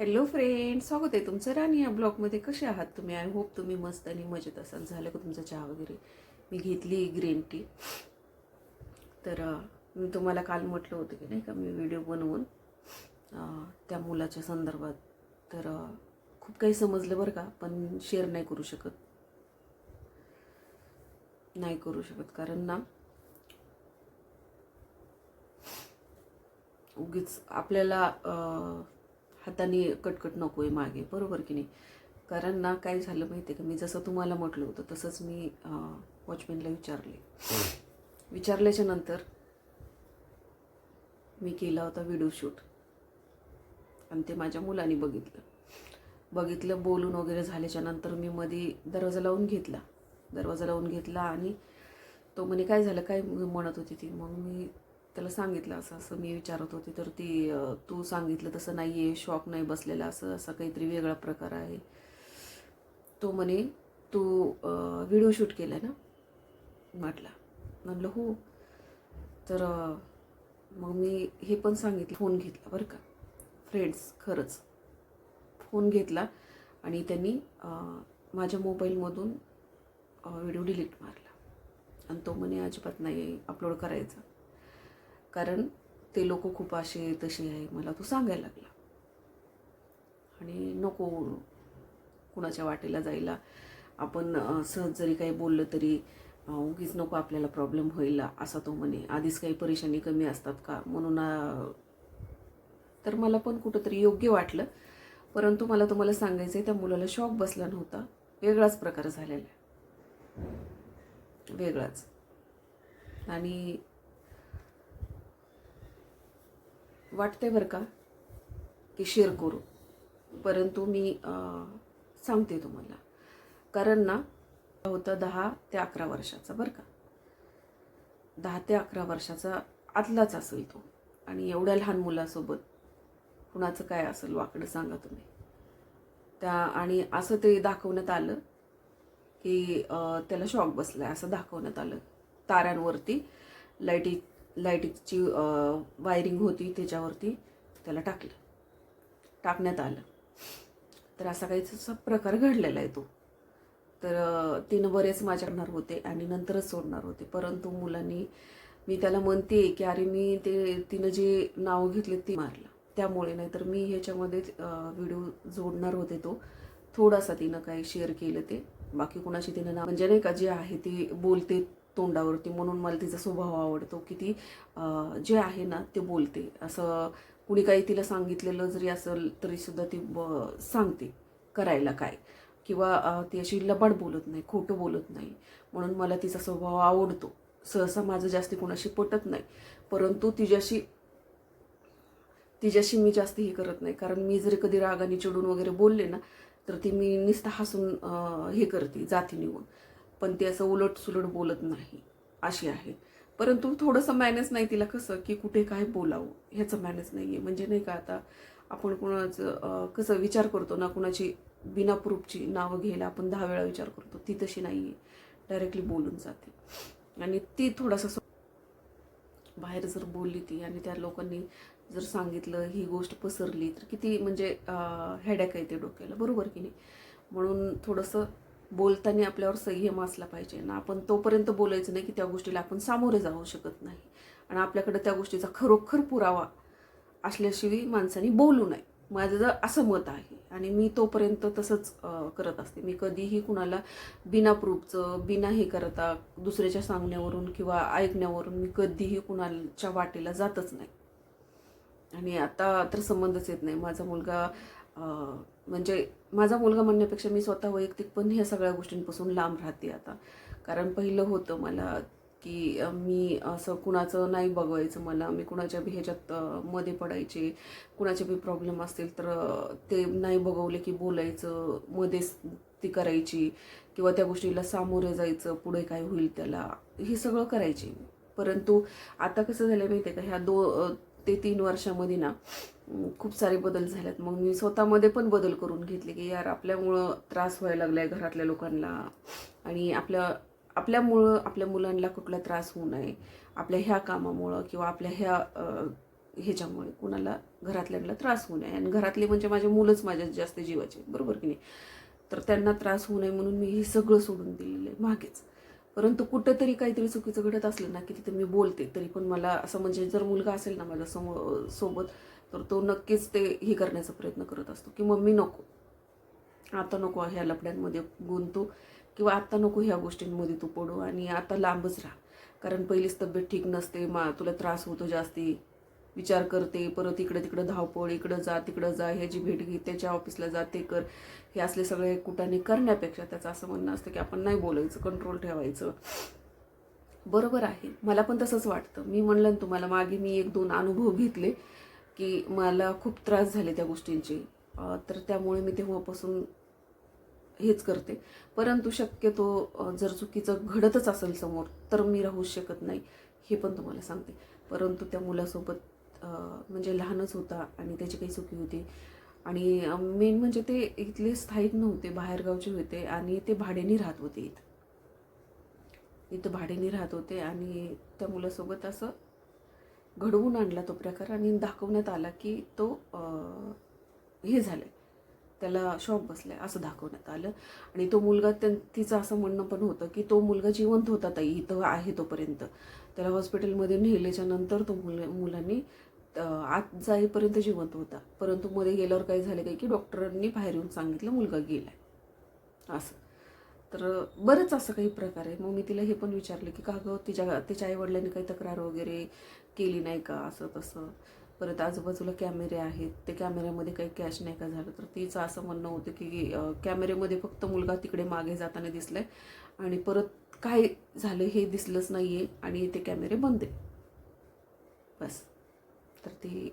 Hello friend स्वागत आहे तुमचं राणी या ब्लॉगमध्ये कसे आहात तुम्ही? आय होप तुम्ही मस्त आणि मजेत असाल. झालं का तुमचा चहा वगैरे? मी घेतली ग्रीन टी तर मी तुम्हाला काल म्हटलं होतं की नाही का मी व्हिडिओ बनवून त्या मुलाच्या संदर्भात. तर खूप काही समजलं बरं का पण शेअर नाही करू शकत. नाही करू शकत. कारण ना उगीच आपल्याला हाताने कटकट नको आहे मागे. बरोबर की नाही? कारण ना काय झालं माहिती आहे का? मी जसं तुम्हाला म्हटलं होतं तसंच मी वॉचमॅनला विचारले. विचारल्याच्या नंतर मी केला होता व्हिडिओ शूट. आणि ते माझ्या मुलाने बघितलं. बघितलं बोलून वगैरे झाल्याच्यानंतर मी मध्ये दरवाजा लावून घेतला. दरवाजा लावून घेतला आणि तो म्हणे काय झालं? काय? म्हणत होती ती. मग मी त्याला सांगितलं असं असं मी विचारत होती तर ती तू सांगितलं तसं नाही आहे शॉक नाही बसलेला असं असा काहीतरी वेगळा प्रकार आहे. तो म्हणे तू व्हिडिओ शूट केला ना? म्हटलं. म्हणलं हो. तर मग मी हे पण सांगितलं फोन घेतला बरं का. फ्रेंड्स खरंच. फोन घेतला आणि त्यांनी माझ्या मोबाईलमधून व्हिडिओ डिलीट मारला. आणि तो म्हणे अजिबात नाही अपलोड करायचा. कारण ते लोक खूप असे तसे आहे मला तो सांगायला लागला. आणि नको कुणाच्या वाटेला जायला. आपण सहज जरी काही बोललं तरी उगीच नको आपल्याला प्रॉब्लेम होईल असा तो म्हणे. आधीच काही परेशानी कमी असतात का? म्हणून तर मला पण कुठंतरी योग्य वाटलं. परंतु मला तुम्हाला सांगायचं आहे त्या मुलाला शॉक बसला नव्हता. वेगळाच प्रकार झालेला आहे. वेगळाच. आणि वाटते बरं का की शेअर करू. परंतु मी सांगते तुम्हाला. कारण ना होतं दहा ते अकरा वर्षाचा बरं का. दहा ते अकरा वर्षाचा आतलाच असेल तो. आणि एवढ्या लहान मुलासोबत कुणाचं काय असेल वाकडं सांगा तुम्ही. त्या आणि असं ते दाखवण्यात आलं की त्याला शॉक बसला आहे असं दाखवण्यात आलं. ताऱ्यांवरती लाईटी लाईटीची वायरिंग होती त्याच्यावरती त्याला टाकलं. टाकण्यात आलं. तर असा काही प्रकार घडलेला आहे तो. तर तिनं बरेच माझ्याकडणार होते आणि नंतरच सोडणार होते. परंतु मुलांनी मी त्याला म्हणते की अरे मी ते तिनं जे नाव घेतले ते मारलं. त्यामुळे नाही तर मी ह्याच्यामध्ये व्हिडिओ जोडणार होते तो. थोडासा तिनं काही शेअर केलं ते. बाकी कुणाशी तिनं नाव म्हणजे नाही का जे आहे ते बोलते तोंडावरती म्हणून मला तिचा स्वभाव आवडतो की ती जे आहे ना ते बोलते. असं कुणी काही तिला सांगितलेलं जरी असेल तरीसुद्धा ती ब- सांगते करायला काय. किंवा ती अशी लबाड बोलत नाही खोटं बोलत नाही. म्हणून मला तिचा स्वभाव आवडतो. सहसा माझं जास्ती कोणाशी पटत नाही. परंतु तिच्याशी तिच्याशी मी जास्त हे करत नाही. कारण मी जर कधी रागाने चिडून वगैरे बोलले ना तर ती मी नुसतं हसून हे करते जाती निघून पण ती असं उलट सुलट बोलत नाही. अशी आहे. परंतु थोडंसं मॅनेज नाही तिला कसं की कुठे काय बोलावं ह्याचं मॅनेज नाही आहे म्हणजे नाही का आता आपण कुणाचं कसं विचार करतो ना कुणाची बिना प्रूफची नावं घ्यायला आपण दहा वेळा विचार करतो. ती तशी नाही आहे डायरेक्टली बोलून जाते. आणि ती थोडासा बाहेर जर बोलली ती आणि त्या लोकांनी जर सांगितलं ही गोष्ट पसरली तर किती म्हणजे हेडॅक आहे ते डोक्याला. बरोबर की नाही? म्हणून थोडंसं बोलताना आपल्यावर संयम असला पाहिजे. ना आपण तोपर्यंत बोलायचं नाही की त्या गोष्टीला आपण सामोरे जाऊ शकत नाही. आणि आपल्याकडे त्या गोष्टीचा खरोखर पुरावा असल्याशिवाय माणसाने बोलू नये. माझं जर असं मत आहे. आणि मी तोपर्यंत तसंच करत असते. मी कधीही कुणाला बिना प्रूफचं बिना हे करता दुसऱ्याच्या सांगण्यावरून किंवा ऐकण्यावरून मी कधीही कुणाच्या वाटेला जातच नाही. आणि आता तर संबंधच येत नाही. माझा मुलगा म्हणजे माझा मुलगा म्हणण्यापेक्षा मी स्वतः वैयक्तिक पण ह्या सगळ्या गोष्टींपासून लांब राहते आता. कारण पहिलं होतं मला की मी असं कुणाचं नाही बघवायचं मला. मी कुणाच्या बी ह्याच्यात मध्ये पडायचे. कुणाचे बी प्रॉब्लेम असतील तर ते नाही बघवले की बोलायचं मध्येच ती करायची किंवा त्या गोष्टीला सामोरे जायचं पुढे काय होईल त्याला. हे सगळं करायची परंतु आता कसं झालं माहिती आहे का? ह्या दो ते तीन वर्षामध्ये ना खूप सारे बदल झालेत. मग मी स्वतःमध्ये पण बदल करून घेतले की यार आपल्यामुळं त्रास व्हायला लागलाय घरातल्या लोकांना. आणि आपल्या आपल्यामुळं आपल्या मुलांना कुठला त्रास होऊ नये. आपल्या ह्या कामामुळं किंवा आपल्या ह्या ह्याच्यामुळे कुणाला घरातल्यांना त्रास होऊ नये. आणि घरातले म्हणजे माझे मुलंच माझ्या जास्त जीवाचे बरोबर की नाही? तर त्यांना त्रास होऊ नये म्हणून मी हे सगळं सोडून दिलेलं आहे. मागेच. परंतु कुठंतरी काहीतरी चुकीचं घडत असलं ना की तिथे मी बोलते तरी पण मला असं म्हणजे जर मुलगा असेल ना माझ्या समो सोबत तर तो नक्कीच ते हे करण्याचा प्रयत्न करत असतो की मम्मी नको. आता नको ह्या लफड्यांमध्ये गुंतू किंवा आत्ता नको ह्या गोष्टींमध्ये तू पडू आणि आता लांबच राहा. कारण पहिलीच तब्येत ठीक नसते मा तुला त्रास होतो जास्ती विचार करते परत इकडं तिकडं धावपळ इकडं जा तिकडं जा ह्याची भेट घे त्याच्या ऑफिसला जा ते कर. हे असले सगळे कुटाने करण्यापेक्षा त्याचं असं म्हणणं असतं की आपण नाही बोलायचं कंट्रोल ठेवायचं. बरोबर आहे. मला पण तसंच वाटतं. मी म्हणलं ना तुम्हाला मागे मी एक दोन अनुभव घेतले की मला खूप त्रास झाले त्या गोष्टींचे. तर त्यामुळे मी तेव्हापासून हेच करते. परंतु शक्यतो जर चुकीचं घडतच असेल समोर तर मी राहूच शकत नाही. हे पण तुम्हाला सांगते. परंतु त्या मुलासोबत म्हणजे लहानच होता आणि त्याची काही चुकी होती. आणि मेन म्हणजे ते इथले स्थायिक नव्हते बाहेरगावचे होते आणि ते भाड्याने राहत होते इथं. इथं भाड्याने राहत होते आणि त्या मुलासोबत असं घडवून आणला तो प्रकार आणि दाखवण्यात आला की तो हे झालं त्याला शॉक बसलाय असं दाखवण्यात आलं. आणि तो मुलगा त्या तिचं असं म्हणणं पण होतं की तो मुलगा जिवंत होता ताई इथं आहे तोपर्यंत. त्याला हॉस्पिटलमध्ये नेल्याच्या नंतर तो मुल मुलांनी आत जाईपर्यंत जिवंत होता. परंतु मध्ये गेल्यावर काय झालं काय की डॉक्टरांनी बाहेर येऊन सांगितलं मुलगा गेला असं. तर बरंच असं काही प्रकार आहे. मग मी तिला हे पण विचारलं की का गं तिच्या तिच्या आईवडिलांनी काही तक्रार वगैरे केली नाही का? असं तसं. परत आजूबाजूला कॅमेरे आहेत. ते कॅमेऱ्यामध्ये काही कॅश नाही का झालं? तर तिचं असं म्हणणं होतं की कॅमेरेमध्ये कॅमेऱ्यामध्ये फक्त मुलगा तिकडे मागे जाताना दिसलाय आणि परत काय झालं हे दिसलंच नाही आहे आणि ते कॅमेरे बंद आहे. बस. तर ते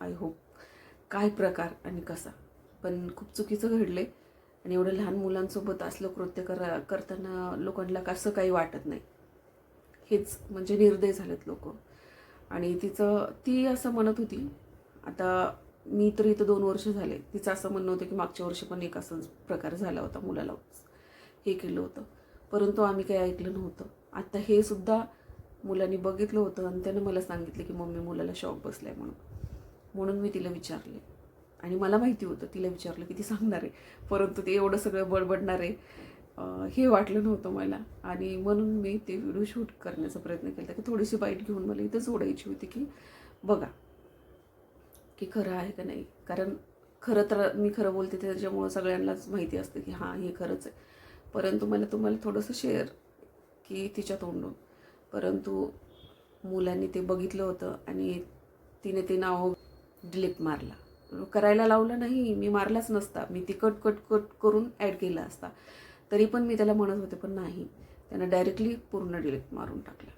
आय होप काय प्रकार आणि कसा. पण खूप चुकीचं घडलंय आणि एवढं लहान मुलांसोबत असलं कृत्य करा करताना लोकांना कसं काही वाटत नाही. हेच म्हणजे निर्दय झालेत लोक. आणि तिचं ती असं म्हणत होती आता मी तर इथं दोन वर्ष झाले तिचं असं म्हणणं होतं की मागच्या वर्षी पण एक असाच प्रकार झाला होता मुलाला हे केलं होतं. परंतु आम्ही काही ऐकलं नव्हतं. आता हे सुद्धा मुलांनी बघितलं होतं आणि त्यानं मला सांगितलं की मम्मी मुलाला शॉक बसला आहे म्हणून. म्हणून मी तिला विचारले. आणि मला माहिती होतं तिला विचारलं की ती सांगणार आहे. परंतु ते एवढं सगळं बडबडणार आहे. हे वाटलं नव्हतं मला. आणि म्हणून मी ते व्हिडिओ शूट करण्याचा प्रयत्न केला. की थोडीशी बाईट घेऊन मला इथं सोडायची होती की बघा की खरं आहे का नाही? कारण खरं तर मी खरं बोलते त्याच्यामुळं सगळ्यांनाच माहिती असतं की हां हे खरंच आहे. परंतु मला तुम्हाला थोडंसं शेअर की तिच्या तोंडून. परंतु मुलांनी ते बघितलं होतं आणि तिने ते नाव डिलीट मारला. करायला लावलं नाही मी मारलाच नसता. मी ती कट कट कट करून ॲड केला असता. तरी पण मी त्याला म्हणत होते पण नाही. त्यानं डायरेक्टली पूर्ण डिलीट मारून टाकलं.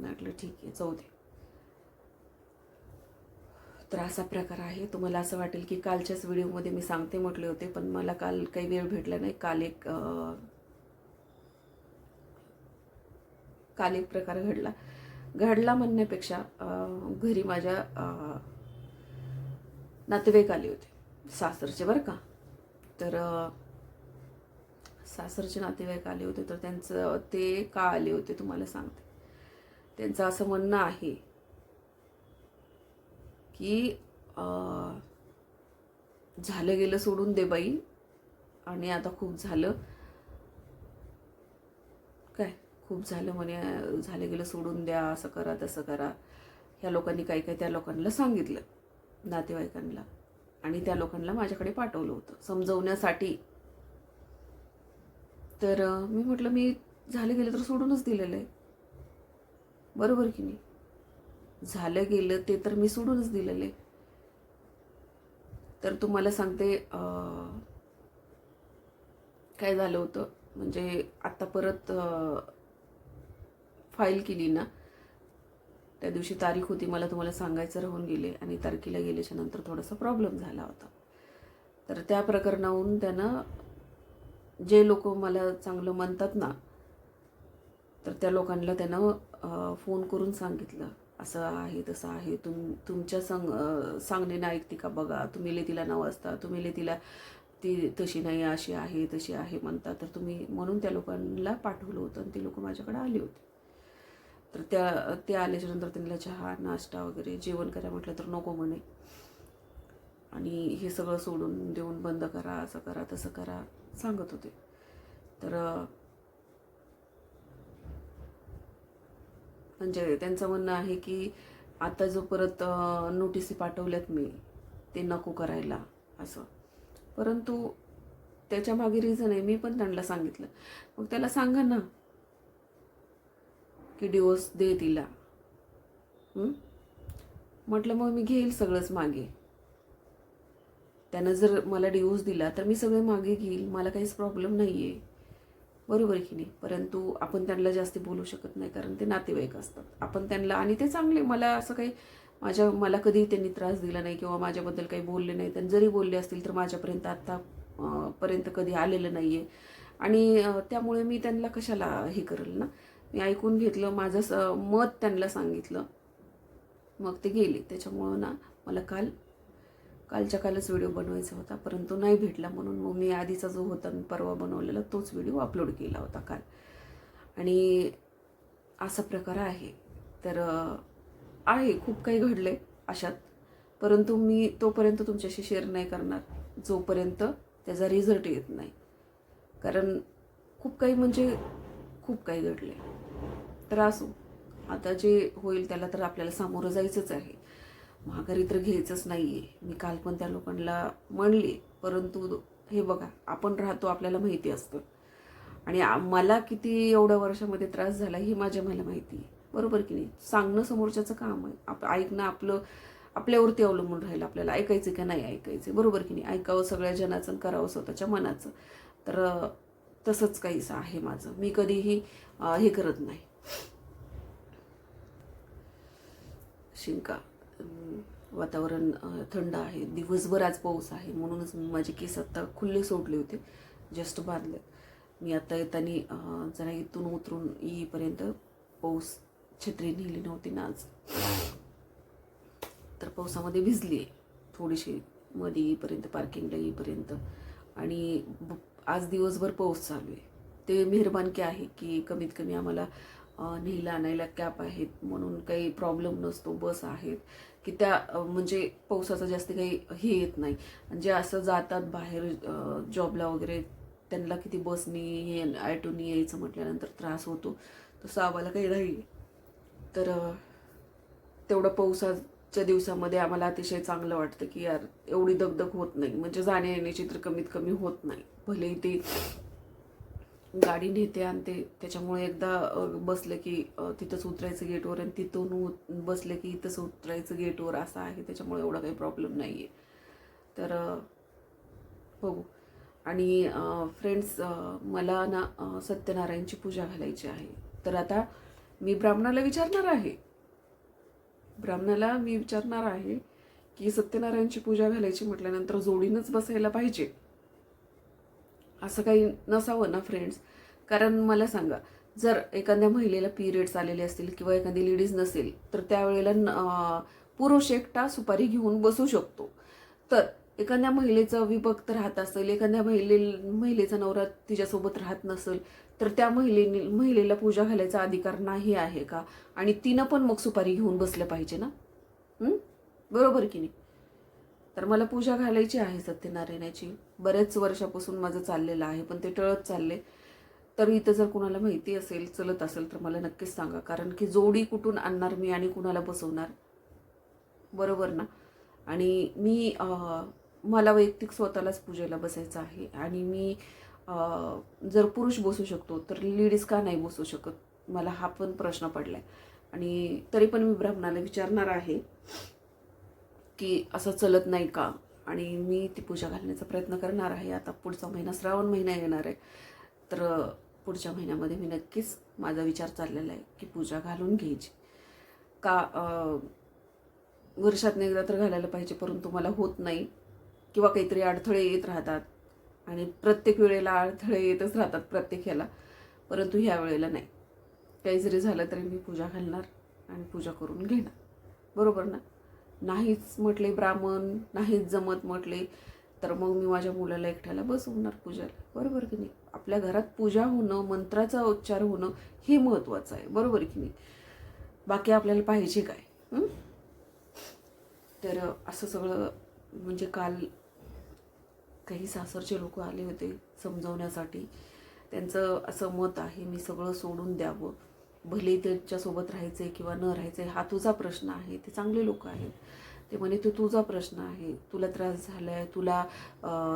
म्हटलं ठीक आहे जाऊ दे. तर असा प्रकार आहे. तुम्हाला असं वाटेल की कालच्याच व्हिडिओमध्ये मी सांगते म्हटले होते पण मला काल काही वेळ भेटला नाही. काल एक काल एक प्रकार घडला. घडला म्हणण्यापेक्षा घरी माझ्या नातेवाईक आले होते. सासरचे बरं का. तर सासरचे नातेवाईक आले होते तर त्यांचं ते का आले होते तुम्हाला सांगते. त्यांचं असं म्हणणं आहे की झालं गेलं सोडून दे बाई. आणि आता खूप झालं. काय? खूप झालं म्हणे झालं गेलं सोडून द्या असं करा तसं करा. ह्या लोकांनी काही काही त्या लोकांना सांगितलं नातेवाईकांना. आणि त्या लोकांना माझ्याकडे पाठवलं होतं समजवण्यासाठी. तर मी म्हटलं मी झालं गेलं तर सोडूनच दिलेलं आहे. बरोबर की नाही? झालं गेलं ते तर मी सोडूनच दिलेलं आहे. तर तुम्हाला सांगते काय झालं होतं. म्हणजे आत्ता परत फाईल केली ना त्या दिवशी तारीख होती मला तुम्हाला सांगायचं राहून गेले आणि तारखेला गेल्याच्यानंतर थोडासा प्रॉब्लेम झाला होता. तर त्या प्रकरणाहून त्यानं जे लोक मला चांगलं म्हणतात ना तर त्या लोकांना त्यानं फोन करून सांगितलं. असं आहे तसं आहे तुम तुमच्या सांग सांगणे ऐकते का बघा? तुम्ही ले तिला नाव असता तुम्ही ले तिला ती तशी नाही अशी आहे तशी आहे म्हणता. तर तुम्ही म्हणून त्या लोकांना पाठवलं होतं आणि ती लोकं माझ्याकडे आली होती. तर त्या ते आल्याच्यानंतर त्यांना चहा नाश्ता वगैरे जेवण करा म्हटलं तर नको म्हणे. आणि हे सगळं सोडून देऊन बंद करा असं करा तसं करा सांगत होते. तर म्हणजे त्यांचं म्हणणं आहे की आता जो परत नोटिसी पाठवल्यात मी ते नको करायला असं. परंतु त्याच्यामागे रिझन आहे मी पण त्यांना सांगितलं. मग त्याला सांगा ना की डिवोर्स दे तिला. म्हटलं मग मी घेईल सगळंच मागे. त्यानं जर मला डिवोर्स दिला तर मी सगळे मागे घेईल. मला काहीच प्रॉब्लेम नाही आहे बरोबर की नाही? परंतु आपण त्यांना जास्त बोलू शकत नाही कारण ते नातेवाईक असतात. आपण त्यांना आणि ते चांगले. मला असं काही माझ्या मला कधी त्यांनी त्रास दिला नाही किंवा माझ्याबद्दल काही बोलले नाही. त्यांनी जरी बोलले असतील तर माझ्यापर्यंत आत्ता पर्यंत कधी आलेलं नाही आहे आणि त्यामुळे मी त्यांना कशाला हे करेल ना? मी ऐकून घेतलं माझं स मत त्यांना सांगितलं. मग ते गेले. त्याच्यामुळं ना मला काल कालच्या कालच व्हिडिओ बनवायचा होता. परंतु नाही भेटला म्हणून मग मी आधीचा जो होता मी परवा बनवलेला तोच व्हिडिओ अपलोड केला होता काल. आणि असा प्रकार आहे. तर आहे. खूप काही घडले अशात. परंतु मी तोपर्यंत तुमच्याशी शेअर नाही करणार. जोपर्यंत त्याचा रिझल्ट येत नाही. कारण खूप काही म्हणजे खूप काही घडलं आहे तर असो हो. आता जे होईल त्याला तर आपल्याला सामोरं जायचंच आहे. माघारी तर घ्यायचंच नाही आहे मी काल पण त्या लोकांना म्हणले परंतु हे बघा आपण राहतो आपल्याला माहिती असतं. आणि मला किती एवढ्या वर्षामध्ये त्रास झाला हे माझ्या मला माहिती आहे. बरोबर की नाही? सांगणं समोरच्याचं काम आहे. आप ऐकणं आपलं आपल्यावरती अवलंबून राहील आपल्याला. ऐकायचं का नाही ऐकायचं? बरोबर की नाही? ऐकावं सगळ्या जनाचं करावं स्वतःच्या मनाचं. तर तसंच काहीसं आहे माझं. मी कधीही हे करत नाही. शिंका वातावरण थंड आहे. दिवसभर आज पाऊस आहे. म्हणूनच माझे केस आत्ता खुल्ले सोडले होते. जस्ट बांधले मी आता येताना जरा इथून उतरून येईपर्यंत पाऊस छत्री नेली नव्हती ना आज. तर पावसामध्ये भिजली आहे. थोडीशी मध्ये येईपर्यंत पार्किंगला येईपर्यंत. आणि आज दिवसभर पाऊस चालू आहे. ते मेहरबानकी आहे की कमीत कमी आम्हाला अं, न्यायला आणायला कॅप आहेत म्हणून काही प्रॉब्लेम नसतो बस आहेत की त्या म्हणजे पावसाचं जास्त काही हे येत नाही. म्हणजे जे असं जातात बाहेर जॉबला वगैरे त्यांना किती बसनी ये ॲटोनी यायचं म्हटल्यानंतर त्रास होतो. तसं आम्हाला काही नाही. तर तेवढं पावसाच्या दिवसामध्ये आम्हाला अतिशय चांगलं वाटतं की यार एवढी दगदग होत नाही. म्हणजे जाण्या येण्याची तर कमीत कमी होत नाही. भलेही ते गाडी नेते आणते त्याच्यामुळे एकदा बसलं बसले की तिथंच उतरायचं गेटवर आणि तिथून उत- बसले की इथंच उतरायचं गेटवर असं आहे. त्याच्यामुळे एवढा काही प्रॉब्लेम नाही आहे तर बघू. आणि फ्रेंड्स मला ना सत्यनारायणची पूजा घालायची आहे. तर आता मी ब्राह्मणाला विचारणार आहे. ब्राह्मणाला मी विचारणार आहे की सत्यनारायणची पूजा घालायची म्हटल्यानंतर जोडीनंच बसायला पाहिजे. असं काही नसावं ना फ्रेंड्स कारण मला सांगा जर एखाद्या महिलेला पिरियड्स आलेले असतील किंवा एखादी लेडीज नसेल तर त्यावेळेला न- पुरुष एकटा सुपारी घेऊन बसू शकतो. तर एखाद्या महिलेचं विभक्त राहत असेल एखाद्या महिले महिलेचा नवरा तिच्यासोबत राहत नसेल तर त्या महिलेने महिलेला पूजा घालायचा अधिकार नाही आहे का? आणि तिनं पण मग सुपारी घेऊन बसलं पाहिजे ना? बरोबर की नाही? तर मला पूजा घालायची आहे सत्यनारायणाची. बऱ्याच वर्षापासून माझं चाललेलं आहे पण ते टळत चालले. तर इथं जर कुणाला माहिती असेल चलत असेल तर मला नक्कीच सांगा. कारण की जोडी कुठून आणणार मी आणि कुणाला बसवणार? बरोबर ना? आणि मी मला वैयक्तिक स्वतःलाच पूजेला बसायचं आहे. आणि मी जर पुरुष बसू शकतो तर लेडीज का नाही बसू शकत? मला हा पण प्रश्न पडला आहे आणि तरी पण मी ब्राह्मणाला विचारणार आहे. की असं चलत नाही का? आणि मी ती पूजा घालण्याचा प्रयत्न करणार आहे. आता पुढचा महिना श्रावण महिना येणार आहे. तर पुढच्या महिन्यामध्ये मी नक्कीच माझा विचार चाललेला आहे की पूजा घालून घ्यायची. का वर्षात वर्षातनं एकदा तर घालायला पाहिजे परंतु मला होत नाही. किंवा काहीतरी अडथळे येत राहतात. आणि प्रत्येक वेळेला अडथळे येतच राहतात प्रत्येक ह्याला. परंतु ह्या वेळेला नाही. काही जरी झालं तरी मी पूजा घालणार आणि पूजा करून घेणार. बरोबर ना? नाहीच म्हटले ब्राह्मण नाहीच जमत म्हटले तर मग मी माझ्या मुलाला एकट्याला बसवणार पूजाला. बरोबर की नाही? आपल्या घरात पूजा होणं मंत्राचा उच्चार होणं हे महत्त्वाचं आहे. बरोबर की नाही? बाकी आपल्याला पाहिजे काय? तर असं सगळं म्हणजे काल काही सासरचे लोक आले होते समजवण्यासाठी. त्यांचं असं मत आहे मी सगळं सोडून द्यावं. भले त्याच्यासोबत राहायचं आहे किंवा न राहायचं आहे हा तुझा प्रश्न आहे. ते चांगले लोक आहेत. ते म्हणे तो तुझा प्रश्न आहे. तुला त्रास झाला आहे तुला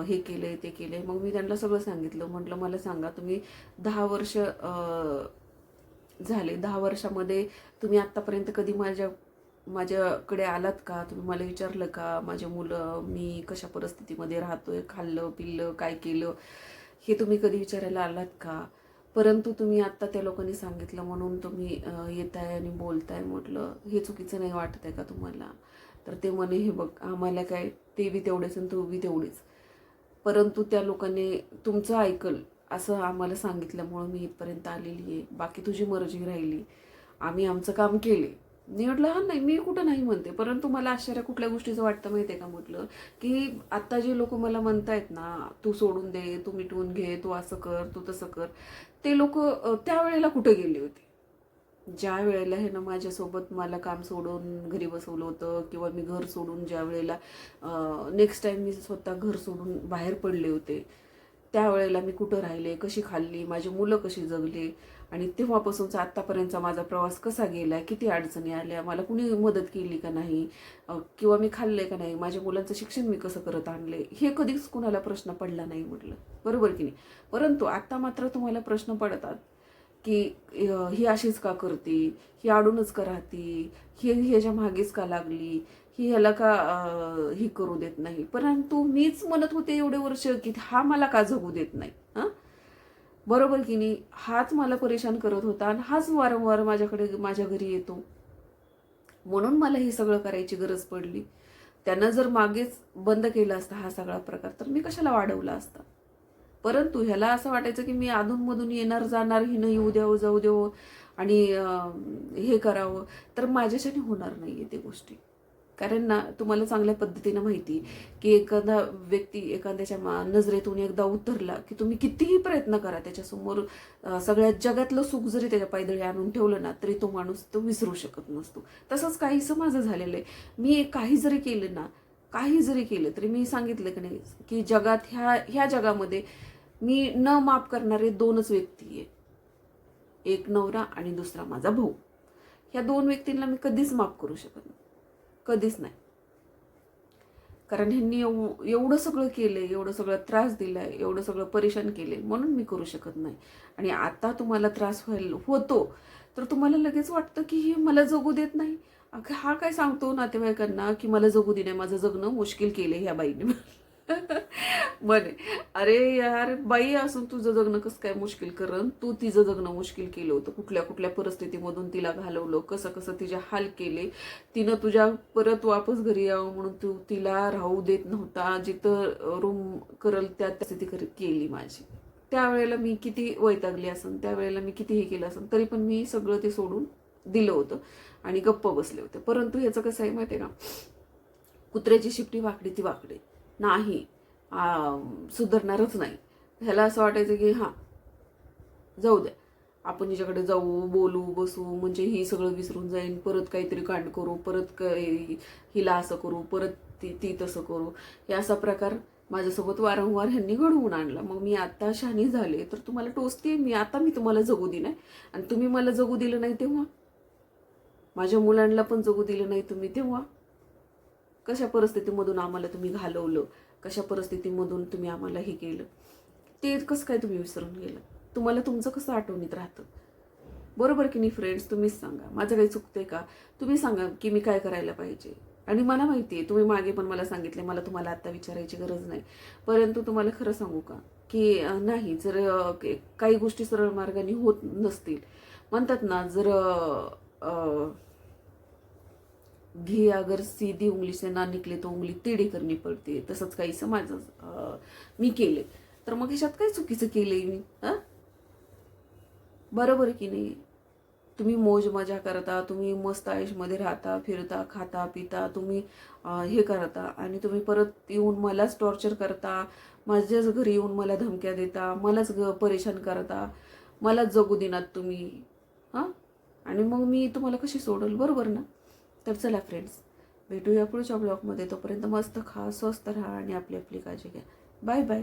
हे केलं आहे ते केलं आहे मग मी त्यांना सगळं सांगितलं. म्हटलं मला सांगा तुम्ही दहा वर्ष झाले. दहा वर्षामध्ये तुम्ही आत्तापर्यंत कधी माझ्या माझ्याकडे आलात का? तुम्ही मला विचारलं का? माझे मुलं मी कशा परिस्थितीमध्ये राहतोय? खाल्लं पिल्लं काय केलं? हे तुम्ही कधी विचारायला आलात का? परंतु तुम्ही आत्ता त्या लोकांनी सांगितलं म्हणून तुम्ही येत आहे आणि बोलताय म्हटलं हे चुकीचं नाही वाटत आहे का तुम्हाला? तर ते म्हणे हे बघ आम्हाला काय ते बी तेवढेच आणि तू बी तेवढीच. परंतु त्या लोकांनी तुमचं ऐकल असं आम्हाला सांगितल्यामुळं मी इथपर्यंत आलेली आहे. बाकी तुझी मर्जी राहिली. आम्ही आमचं काम केले. निवडलं म्हटलं नाही मी कुठं नाही म्हणते. परंतु मला आश्चर्य कुठल्या गोष्टीचं वाटतं माहिती आहे का म्हटलं? की आत्ता जे लोक मला म्हणतायत ना तू सोडून दे तू मिटवून घे तू असं कर तू तसं कर ते लोक त्यावेळेला कुठं गेले होते? ज्या वेळेला हे ना माझ्यासोबत मला काम सोडून घरी बसवलं होतं किंवा मी घर सोडून ज्या वेळेला नेक्स्ट टाईम मी स्वतः घर सोडून बाहेर पडले होते त्यावेळेला मी कुठं राहिले कशी खाल्ली माझी मुलं कशी जगली आणि तेव्हापासूनचा आत्तापर्यंतचा माझा प्रवास कसा गेला किती अडचणी आल्या मला कुणी मदत केली का नाही किंवा मी खाल्ले का नाही माझ्या मुलांचं शिक्षण मी कसं करत आणले हे कधीच कुणाला प्रश्न पडला नाही म्हटलं. बरोबर की नाही? परंतु आत्ता मात्र तुम्हाला प्रश्न पडतात की ही अशीच का करते ही आडूनच का राहते ही ह्याच्या मागेच का लागली ही ह्याला का ही करू देत नाही. परंतु मीच म्हणत होते एवढे वर्ष की हा मला का जगू देत नाही हां? बरोबर की नाही? हाच मला परेशान करत होता आणि हाच वारंवार माझ्याकडे माझ्या घरी येतो. म्हणून मला हे सगळं करायची गरज पडली. त्यानं जर मागेच बंद केला असता हा सगळा प्रकार तर मी कशाला वाढवला असता? परंतु ह्याला असं वाटायचं की मी अधूनमधून येणार जाणार हिनं येऊ द्यावं जाऊ द्यावं आणि हे करावं तर माझ्याच्याने होणार नाही आहे ते गोष्टी. कारण ना तुम्हाला चांगल्या पद्धतीनं माहिती की एखादा व्यक्ती एखाद्याच्या मा नजरेतून एकदा उतरला की तुम्ही कितीही प्रयत्न करा त्याच्यासमोर सगळ्या जगातलं सुख जरी त्याच्या पायदळी आणून ठेवलं ना तरी तो माणूस तो विसरू शकत नसतो. तसंच काहीसं माझं झालेलं आहे. मी काही जरी केलं ना काही जरी केलं तरी मी सांगितलं की नाही की जगात ह्या ह्या जगामध्ये मी न माफ करणारे दोनच व्यक्ती आहे. एक नवरा आणि दुसरा माझा भाऊ. ह्या दोन व्यक्तींना मी कधीच माफ करू शकत नाही. कधीच नाही. कारण ह्यांनी एव एवढं सगळं केलं आहे एवढं सगळं त्रास दिला आहे एवढं सगळं परेशान केले म्हणून मी करू शकत नाही. आणि आता तुम्हाला त्रास व्हायला होतो तर तुम्हाला लगेच वाटतं की हे मला जगू देत नाही. अगं, हा काय सांगतो नातेवाईकांना की मला जगू दे नाही माझं जगणं मुश्किल केलं ह्या बाईने. म्हणे अरे यार बाई असून तुझं जगणं कसं काय मुश्किल करण? तू तिचं जगणं मुश्किल केलं होतं. कुठल्या कुठल्या परिस्थितीमधून तिला घालवलं? कसं कसं तिचे हाल केले? तिनं तुझ्या परत वापस घरी यावं म्हणून तू तिला राहू देत नव्हता. जिथं रूम करल त्या स्थिती केली माझी. त्यावेळेला मी किती वैतागली असन त्यावेळेला मी किती हे केलं असन तरी पण मी सगळं ते सोडून दिलं होतं आणि गप्प बसले होते. परंतु ह्याचं कसं आहे माहिती आहे का? कुत्र्याची शिपटी वाकडी ती वाकडी. नाही. सुधारणारच नाही. ह्याला असं वाटायचं की हां जाऊ द्या. आपण हिच्याकडे जाऊ बोलू बसू म्हणजे ही सगळं विसरून जाईन. परत काहीतरी कांड करू परत काही हिला असं करू परत ती ती तसं करू. हे असा प्रकार माझ्यासोबत वारंवार ह्यांनी घडवून आणला. मग मी आता शहाणी झाले तर तुम्हाला टोचते मी. आता मी तुम्हाला जगू दिलं आणि तुम्ही मला जगू दिलं नाही तेव्हा? माझ्या मुलांना पण जगू दिलं नाही तुम्ही तेव्हा? कशा परिस्थितीमधून आम्हाला तुम्ही घालवलं? कशा परिस्थितीमधून तुम्ही आम्हाला हे केलं? ते कसं काय तुम्ही विसरून गेलं? तुम्हाला तुमचं कसं आठवणीत राहतं? बरोबर की नाही फ्रेंड्स तुम्हीच सांगा. माझं काही चुकतंय का? तुम्ही सांगा की मी काय करायला पाहिजे? आणि मला माहिती आहे तुम्ही मागे पण मला सांगितले मला तुम्हाला आत्ता विचारायची गरज नाही. परंतु तुम्हाला खरं सांगू का? की नाही जर काही गोष्टी सरळ मार्गाने होत नसतील. म्हणतात ना जर घी अगर सीधी उंगली से ना निकले तो उंगली टेढ़ी करणी पडते. तसंच काही समाज मी केले. तर मग ह्याच्यात काय चुकीचं केलंय मी? बरोबर की नाही? तुम्ही मोज मजा करता तुम्ही मस्त आयुषमध्ये राहता फिरता खाता पिता तुम्ही हे करता आणि तुम्ही परत येऊन मलाच टॉर्चर करता माझ्याच घरी येऊन मला धमक्या देता मलाच ग परेशान करता मलाच जगू देणार तुम्ही. हां? आणि मग मी तुम्हाला कशी सोडल? बरोबर ना? तर चला फ्रेंड्स भेटूया पुढच्या ब्लॉगमध्ये तोपर्यंत मस्त खा स्वस्त राहा आणि आपली आपली काळजी घ्या. Bye bye